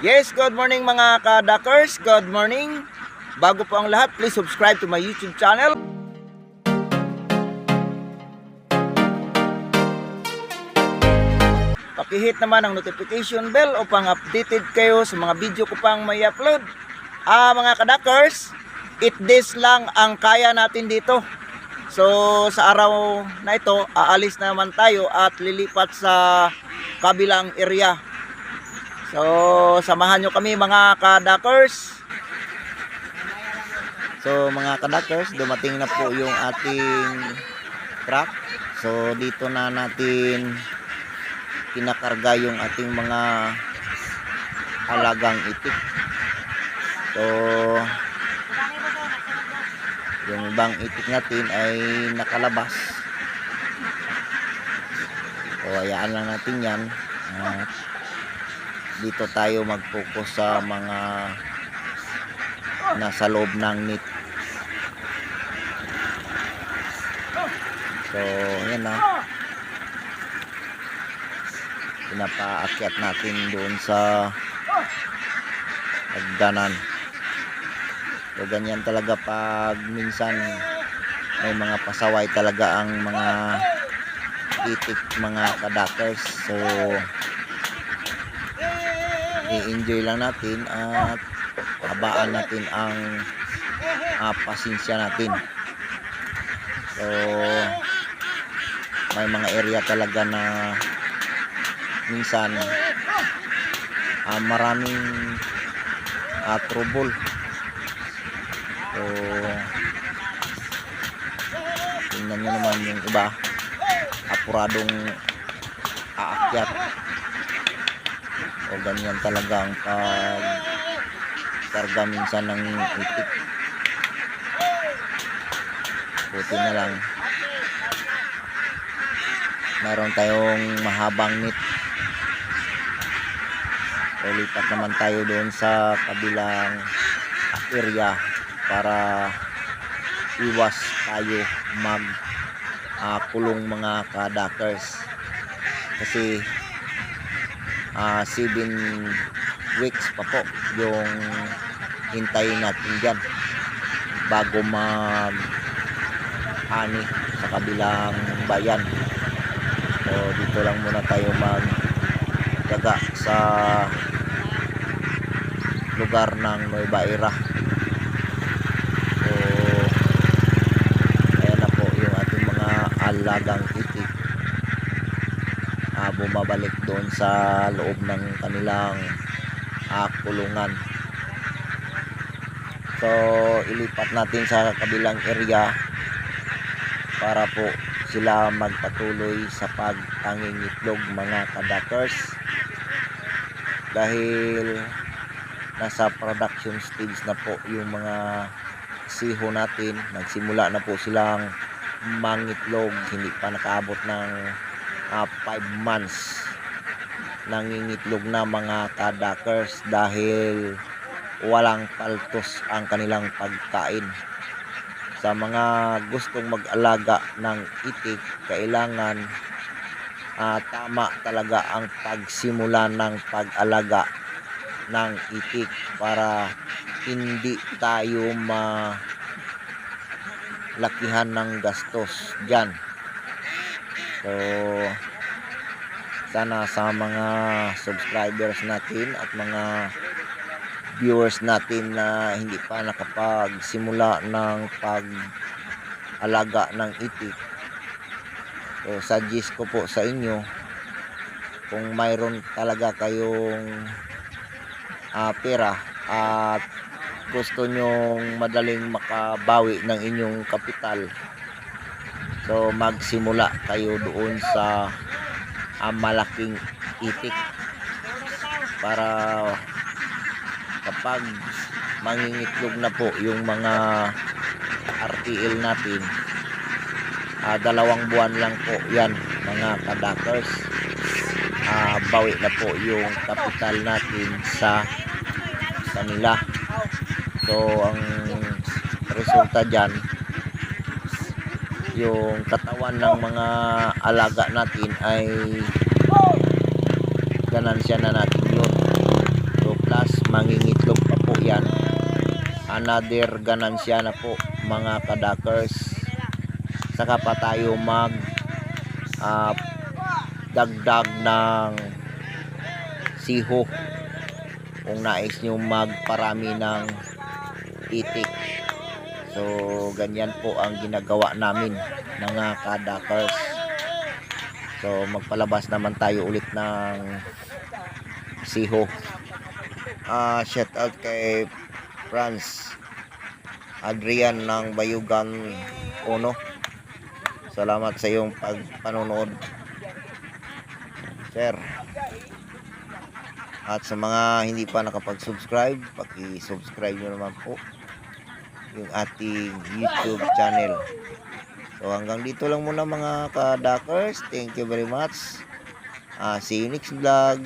Yes, good morning mga kadakers. Good morning. Bago po ang lahat, please subscribe to my YouTube channel. Pakihit naman ang notification bell upang updated kayo sa mga video ko pang may upload. Ah, mga kadakers, it this lang ang kaya natin dito. So, sa araw na ito, aalis na naman tayo at lilipat sa kabilang area. So, samahan nyo kami mga kadakers. So, mga kadakers, dumating na po yung ating truck. So, dito na natin kinakarga yung ating mga alagang itik. So, yung ibang itik natin ay nakalabas. So, hayaan lang natin yan. At dito tayo mag-focus sa mga nasa loob ng net. So, yan na. Pinapaakyat natin doon sa hagdanan. So, ganyan talaga pag minsan may mga pasaway talaga ang mga itik mga kadakers. So, i-enjoy lang natin at habaan natin ang uh, pasensya natin. So, may mga area talaga na minsan ah, maraming uh, trouble. So, tingnan nyo naman yung iba apuradong aakyat o ganyan talaga ang pag karga minsan ng itik buti na lang. Meron tayong mahabang net so naman tayo doon sa kabilang area para iwas tayo mag ah, kulong mga kadakers kasi ah 7 weeks pa po yung hintayin natin dyan bago mag ani sa kabilang bayan. So dito lang muna tayo mag daga sa lugar ng Nueva Era so ayan na po yung ating mga alagang itik ah, bumabalik doon sa loob ng kanilang ah, kulungan. So ilipat natin sa kabilang area para po sila magpatuloy sa pagtangingitlog mga kadakers dahil nasa production stage na po yung mga siho natin. Nagsimula na po silang mangitlog hindi pa nakaabot ng 5 months. Nangingitlog na mga kadakers dahil walang paltos ang kanilang pagkain. Sa mga gustong mag-alaga ng itik kailangan ah, tama talaga ang pagsimula ng pag-alaga ng itik para hindi tayo ma lakihan ng gastos dyan so sana sa mga subscribers natin at mga viewers natin na hindi pa nakapagsimula ng pag-alaga ng itik. So, suggest ko po sa inyo kung mayroon talaga kayong ah, pera at gusto nyong madaling makabawi ng inyong kapital so magsimula kayo doon sa ah, malaking itik para kapag mangingitlog na po yung mga RTL natin ah, dalawang buwan lang po yan mga kadakers. Ah, bawi na po yung kapital natin sa kanila. So ang resulta dyan yung katawan ng mga alaga natin ay ganansya na natin yun. So plus mangingitlog pa po yan. Another ganansya na po mga kadakers. Saka pa tayo mag uh, dagdag ng siho. Kung nais nyo magparami ng itik so ganyan po ang ginagawa namin mga kadakers so magpalabas naman tayo ulit ng siho. Ah shout out kay Franz Adrian ng Bayugan Uno. Salamat sa iyong pagpanonood sir. At sa mga hindi pa nakapag-subscribe paki-subscribe nyo naman po yung ating YouTube channel. So hanggang dito lang muna mga kadakers thank you very much. Ah, see you next vlog